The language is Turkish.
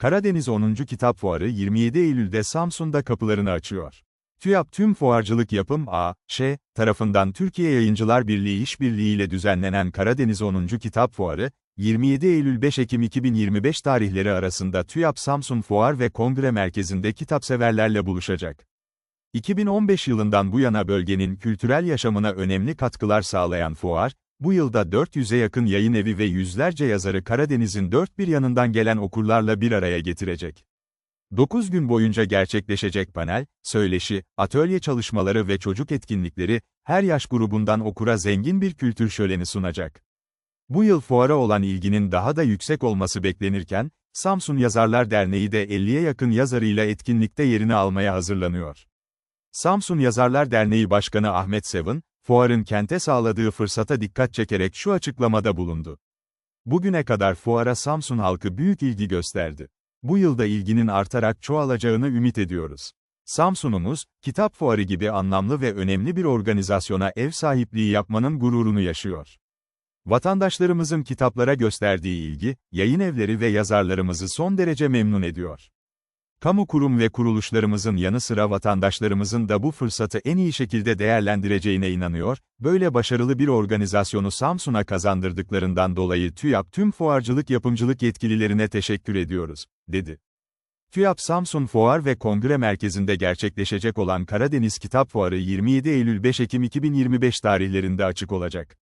Karadeniz 10. Kitap Fuarı 27 Eylül'de Samsun'da kapılarını açıyor. TÜYAP Tüm Fuarcılık Yapım A.Ş. tarafından Türkiye Yayıncılar Birliği İşbirliği ile düzenlenen Karadeniz 10. Kitap Fuarı, 27 Eylül 5 Ekim 2025 tarihleri arasında TÜYAP Samsun Fuar ve Kongre Merkezi'nde kitapseverlerle buluşacak. 2015 yılından bu yana bölgenin kültürel yaşamına önemli katkılar sağlayan fuar, bu yılda 400'e yakın yayın evi ve yüzlerce yazarı Karadeniz'in dört bir yanından gelen okurlarla bir araya getirecek. 9 gün boyunca gerçekleşecek panel, söyleşi, atölye çalışmaları ve çocuk etkinlikleri, her yaş grubundan okura zengin bir kültür şöleni sunacak. Bu yıl fuara olan ilginin daha da yüksek olması beklenirken, Samsun Yazarlar Derneği de 50'ye yakın yazarıyla etkinlikte yerini almaya hazırlanıyor. Samsun Yazarlar Derneği Başkanı Ahmet Sevin, fuarın kente sağladığı fırsata dikkat çekerek şu açıklamada bulundu. Bugüne kadar fuara Samsun halkı büyük ilgi gösterdi. Bu yılda ilginin artarak çoğalacağını ümit ediyoruz. Samsun'umuz, kitap fuarı gibi anlamlı ve önemli bir organizasyona ev sahipliği yapmanın gururunu yaşıyor. Vatandaşlarımızın kitaplara gösterdiği ilgi, yayın evleri ve yazarlarımızı son derece memnun ediyor. Kamu kurum ve kuruluşlarımızın yanı sıra vatandaşlarımızın da bu fırsatı en iyi şekilde değerlendireceğine inanıyor, böyle başarılı bir organizasyonu Samsun'a kazandırdıklarından dolayı TÜYAP tüm fuarcılık yapımcılık yetkililerine teşekkür ediyoruz, dedi. TÜYAP Samsun Fuar ve Kongre Merkezi'nde gerçekleşecek olan Karadeniz Kitap Fuarı 27 Eylül 5 Ekim 2025 tarihlerinde açık olacak.